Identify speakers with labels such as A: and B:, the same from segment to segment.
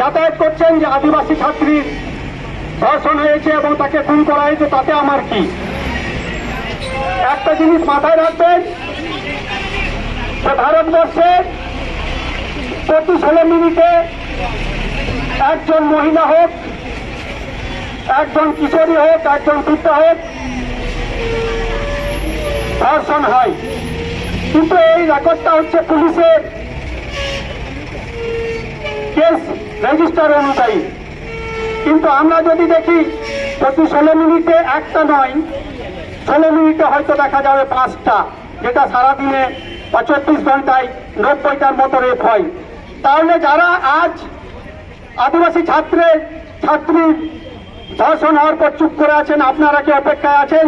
A: যাতায়াত করছেন যে আদিবাসী ছাত্রীর ধর্ষণ হয়েছে এবং তাকে খুন করা হয়েছে, তাতে আমার কি? একটা জিনিস মাথায় রাখবেন, ভারতবর্ষে প্রতি ষোলো মিনিটে একজন মহিলা হোক, একজন কিশোরী হোক, একজন বৃদ্ধ হোক, ধর্ষণ হয়। কিন্তু এই রেকর্ডটা হচ্ছে পুলিশের। কেস রেজিস্টার অনুযায়ী। কিন্তু আমরা যদি দেখি প্রতি ষোলো মিনিটে একটা নয় ষোলো মিনিটে হয়তো দেখা যাবে পাঁচটা, যেটা সারাদিনে বা চব্বিশ ঘন্টায় নব্বইটার মতো রেপ হয়। তাহলে যারা আজ আদিবাসী ছাত্রের ছাত্রীর ধর্ষণ হওয়ার পর চুপ করে আছেন, আপনারা কি অপেক্ষায় আছেন?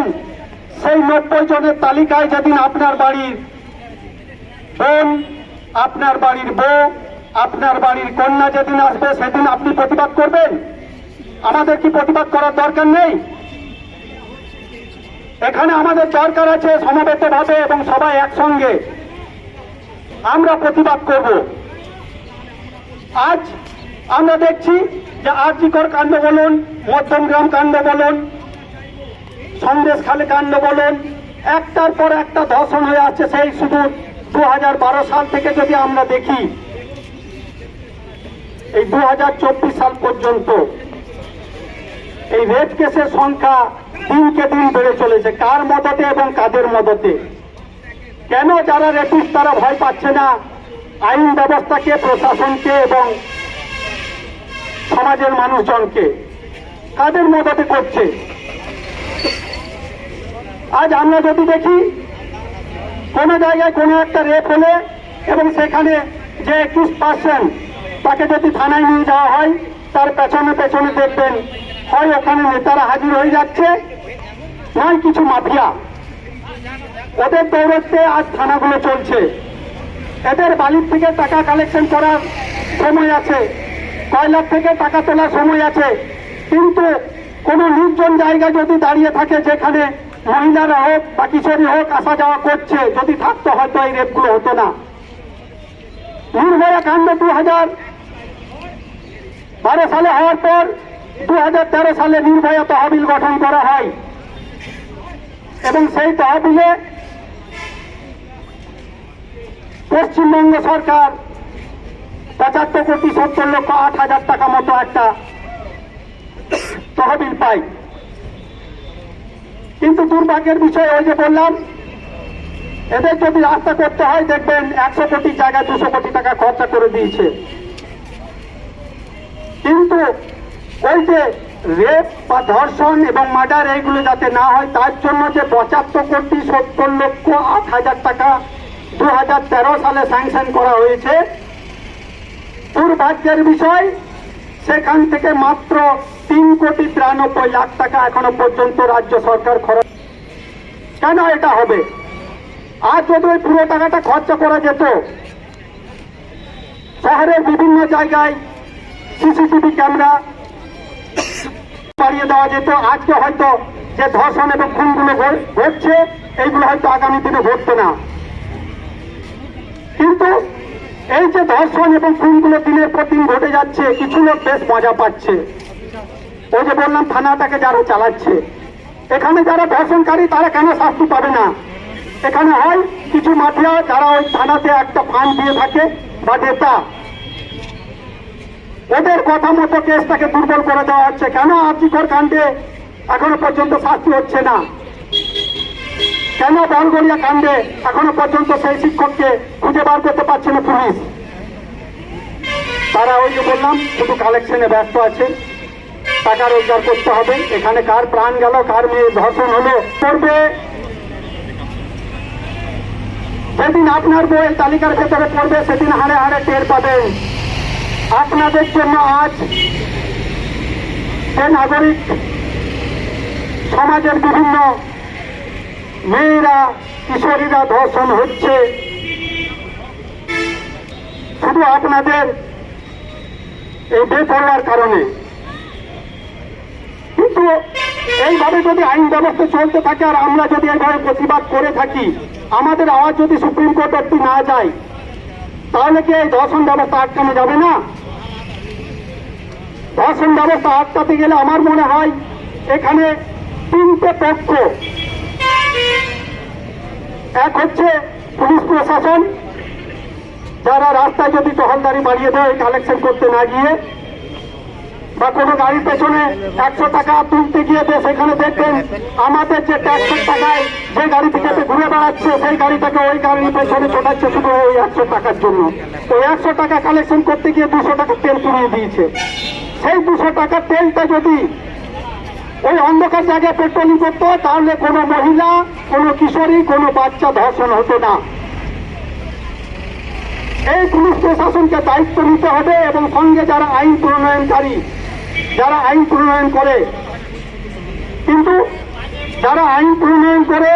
A: সেই নব্বই জনের তালিকায় যেদিন আপনার বাড়ির বোন, আপনার বাড়ির বউ আপনার বাড়ির কন্যা যেদিন আসবে, সেদিন আপনি প্রতিবাদ করবেন? আমাদের কি প্রতিবাদ করার দরকার নেই? এখানে আমাদের দরকার আছে সমবেত সমবেতভাবে এবং সবাই একসঙ্গে। আমরা প্রতিবাদ করব। আজ আমরা দেখছি যে আরজিকর কাণ্ড বলুন মধ্যমগ্রাম কাণ্ড বলুন, সন্দেশ সন্দেশখালী কাণ্ড বলুন, একটার পর একটা ধর্ষণ হয়ে আসছে সেই শুধু দু হাজার বারো সাল থেকে যদি আমরা দেখি। এই দু হাজার চব্বিশ সাল পর্যন্ত এই রেপ কেসের সংখ্যা দিনকে দিন বেড়ে চলেছে। কার মদতে এবং কাদের মদতে? কেন যারা রেপিস তারা ভয় পাচ্ছে না? আইন ব্যবস্থাকে, প্রশাসনকে এবং সমাজের মানুষজনকে। কাদের মদতে করছে? আজ আমরা যদি দেখি, কোনো জায়গায় কোনো একটা রেপ হলে এবং সেখানে যে একুশ পার্সেন্ট তাকে যদি থানায় নিয়ে যাওয়া হয়, তার পেছনে পেছনে দেখবেন, হয় ওখানে নেতারা হাজির হয়ে যাচ্ছে, নয় কিছু মাফিয়া। ওদের দৌড়তে আজ থানাগুলো চলছে। এদের বালির থেকে টাকা কালেকশন করার সময় আছে, কয়লার থেকে টাকা তোলার সময় আছে। কিন্তু কোনো নির্জন জায়গা যদি দাঁড়িয়ে থাকে যেখানে মহিলারা হোক বা কিশোরী হোক আসা যাওয়া করছে, যদি থাকতো হয়তো এই রেপগুলো হতো না। নির্ভয়া কাণ্ড দু হাজার বারো সালে হওয়ার পর দু হাজার তেরো সালে নির্ভয়া তহবিল গঠন করা হয়। এবং সেই তহবিলে পশ্চিমবঙ্গ সরকার পঁচাত্তর কোটি সত্তর লক্ষ আট হাজার টাকা মতো একটা তহবিল পায়। কিন্তু দুর্ভাগ্যের বিষয় ওই যে বললাম, এদের যদি রাস্তা করতে হয়, দেখবেন একশো কোটি জায়গায় দুশো কোটি টাকা খরচা করে দিয়েছে। কিন্তু ওই যে রেপ বা ধর্ষণ এবং মার্ডার এইগুলো যাতে না হয়, তার জন্য যে পঁচাত্তর কোটি সত্তর লক্ষ আট হাজার টাকা দু হাজার তেরো সালে স্যাংশন করা হয়েছে। দুর্ভাগ্যের বিষয়, সেখান থেকে মাত্র তিন কোটি তিরানব্বই লাখ টাকা এখনও পর্যন্ত রাজ্য সরকার খরচ কেন এটা হবে? আর যদি ওই পুরো টাকাটা খরচা করা যেত, শহরের বিভিন্ন জায়গায় সিসিটিভি ক্যামেরা বাড়িয়ে দেওয়া যেত। আজকে হয়তো যে ধর্ষণ এবং খুনগুলো ঘটছে, এইগুলো হয়তো আগামী দিনে ঘটতো না। কিন্তু এই যে ধর্ষণ এবং খুনগুলো দিনের পর দিন ঘটে যাচ্ছে, কিছু লোক বেশ মজা পাচ্ছে। ওই যে বললাম থানাটাকে যারা চালাচ্ছে। এখানে যারা ধর্ষণকারী, তারা কেন শাস্তি পাবে না? এখানে হয়, কিছু মাফিয়া যারা ওই থানাতে একটা ফান্ড দিয়ে থাকে বা নেতা ওদের কথা মতো কেসটাকে দুর্বল করে দেওয়া হচ্ছে। কেন আর্জিকর কাণ্ডে এখনও পর্যন্ত শাস্তি হচ্ছে না? কেন বলগড়িয়া কাণ্ডে এখনও পর্যন্ত সেই শিক্ষককে খুঁজে বার করতে পারছে না পুলিশ? তারা ওই যে বললাম, শুধু কালেকশনে ব্যস্ত আছে। টাকা রোজগার করতে হবে। এখানে কার প্রাণ গেল, কার মেয়ে ধর্ষণ হলো, করবে? যেদিন আপনার বইয়ের তালিকার ভেতরে পড়বে, সেদিন হাড়ে হাড়ে টের পাবেন। আপনাদের জন্য আজ যে নাগরিক সমাজের বিভিন্ন মেয়েরা, কিশোরীরা ধর্ষণ হচ্ছে, শুধু আপনাদের এই বেপরোয়ার কারণে। কিন্তু এইভাবে যদি আইন ব্যবস্থা চলতে থাকে আর আমরা যদি এইভাবে প্রতিবাদ করে থাকি, আমাদের আওয়াজ যদি সুপ্রিম কোর্ট অব্দি না যায় তাহলে কি এই ধর্ষণ ব্যবস্থা আটকানো যাবে না? ধর্ষণ ব্যবস্থা আটকাতে গেলে আমার মনে হয় এখানে তিনটে পক্ষ। এক হচ্ছে পুলিশ প্রশাসন, যারা রাস্তায় যদি টহলদারি বাড়িয়ে দেয় কালেকশন করতে না গিয়ে বা কোনো গাড়ির পেছনে একশো টাকা তুলতে গিয়ে সেখানে দেখবেন আমাদের যে ট্যাক্সের টাকায় যে গাড়িটি যাতে ঘুরে বেড়াচ্ছে, সেই গাড়িটাকে ওই গাড়ির পেছনে ছোটাচ্ছে শুধু ওই একশো টাকার জন্য। ওই একশো টাকা কালেকশন করতে গিয়ে দুশো টাকা তেল পুড়িয়ে দিয়েছে। সেই দুশো টাকার তেলটা যদি ওই অন্ধকার জায়গায় পেট্রোলিং করতো, তাহলে কোনো মহিলা, কোনো কিশোরী, কোনো বাচ্চা ধর্ষণ হতো না। এই পুলিশ প্রশাসনকে দায়িত্ব নিতে হবে এবং সঙ্গে যারা আইন প্রণয়নকারী যারা আইন প্রণয়ন করে, কিন্তু যারা আইন প্রণয়ন করে,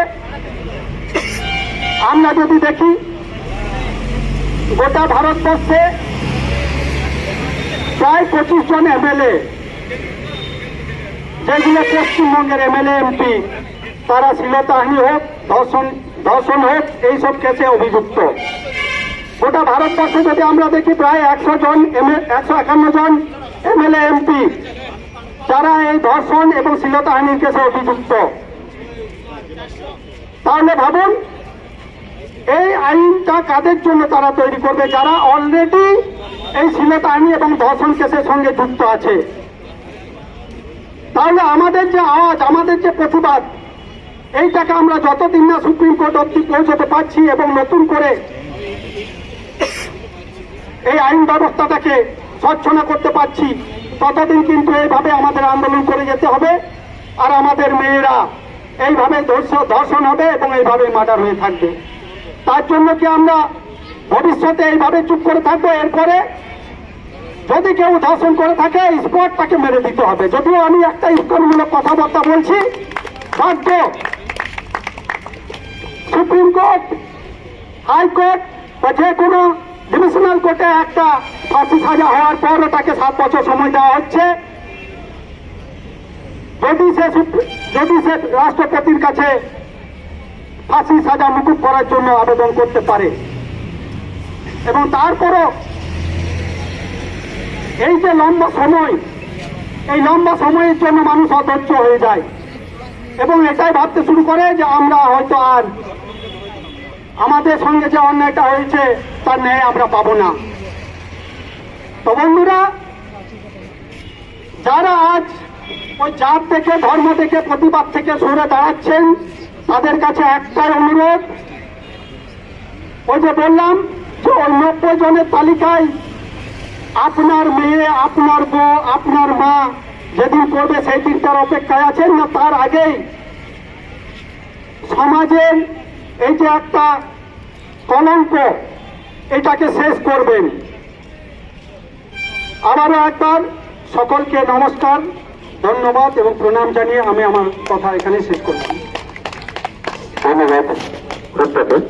A: আমরা যদি দেখি, গোটা ভারতবর্ষে প্রায় পঁচিশ জন এমএলএ, যেগুলো পশ্চিমবঙ্গের এমএলএ, এমপি, তারা শ্লীলতাহানি হোক, ধর্ষণ ধর্ষণ হোক, এইসব কেসে অভিযুক্ত। গোটা ভারতবর্ষে যদি আমরা দেখি, প্রায় একশো জন একশো একান্ন জন এমএলএ, এমপি যারা এই ধর্ষণ এবং শ্লীলতাহানির কেসে অভিযুক্ত। তাহলে ভাবুন, এই আইনটা কাদের জন্য তারা তৈরি করবে? যারা অলরেডি এই শ্লীলতাহানি এবং ধর্ষণ কেসের সঙ্গে যুক্ত আছে। তাহলে আমাদের যে আওয়াজ, আমাদের যে প্রতিবাদ, এইটাকে আমরা যতদিন না সুপ্রিম কোর্ট অব্দি পৌঁছতে পারছি এবং নতুন করে এই আইন ব্যবস্থাটাকে স্বচ্ছ না করতে পারছি। ততদিন কিন্তু এইভাবে আমাদের আন্দোলন করে যেতে হবে। আর আমাদের মেয়েরা এইভাবে ধর্ষ- ধর্ষণ হবে এবং এইভাবে মার্ডার হয়ে থাকবে। তার জন্য কি আমরা ভবিষ্যতে এইভাবে চুপ করে থাকব? এরপরে যদি কেউ ধর্ষণ করে থাকে স্পট তাকে মেরে দিতে হবে। যদিও আমি একটা ইস্কনমূলক কথাবার্তা বলছি, বাধ্য। সুপ্রিম কোর্ট, হাইকোর্ট বা যে কোনো ডিভিশনাল কোর্টে একটা ফাঁসি সাজা হওয়ার পরও তাকে সাত বছর সময় দেওয়া হচ্ছে। যদি সে যদি সে রাষ্ট্রপতির কাছে ফাঁসি সাজা মুকুব করার জন্য আবেদন করতে পারে। এবং তারপরও এই যে লম্বা সময়, এই লম্বা সময়ের জন্য মানুষ অধৈর্য হয়ে যায়। এবং এটাই ভাবতে শুরু করে যে আমরা হয়তো আর আমাদের সঙ্গে যে অন্যায়টা হয়েছে, তার ন্যায় আমরা পাবো না। তো বন্ধুরা, যারা আজ ওই জাত থেকে, ধর্ম থেকে, প্রতিবাদ থেকে সরে দাঁড়াচ্ছেন, তাদের কাছে একটাই অনুরোধ। ওই যে বললাম যে ওই নব্বই জনের তালিকায় আপনার মেয়ে, আপনার বউ, আপনার মা যেদিন করবে সেই দিনটার অপেক্ষায় আছেন না, তার আগেই সমাজের এই যে একটা কলঙ্ক। এটাকে শেষ করবেন। আবারও একবার সকলকে নমস্কার, ধন্যবাদ এবং প্রণাম জানিয়ে আমি আমার কথা এখানে শেষ করছি।
B: ধন্যবাদ।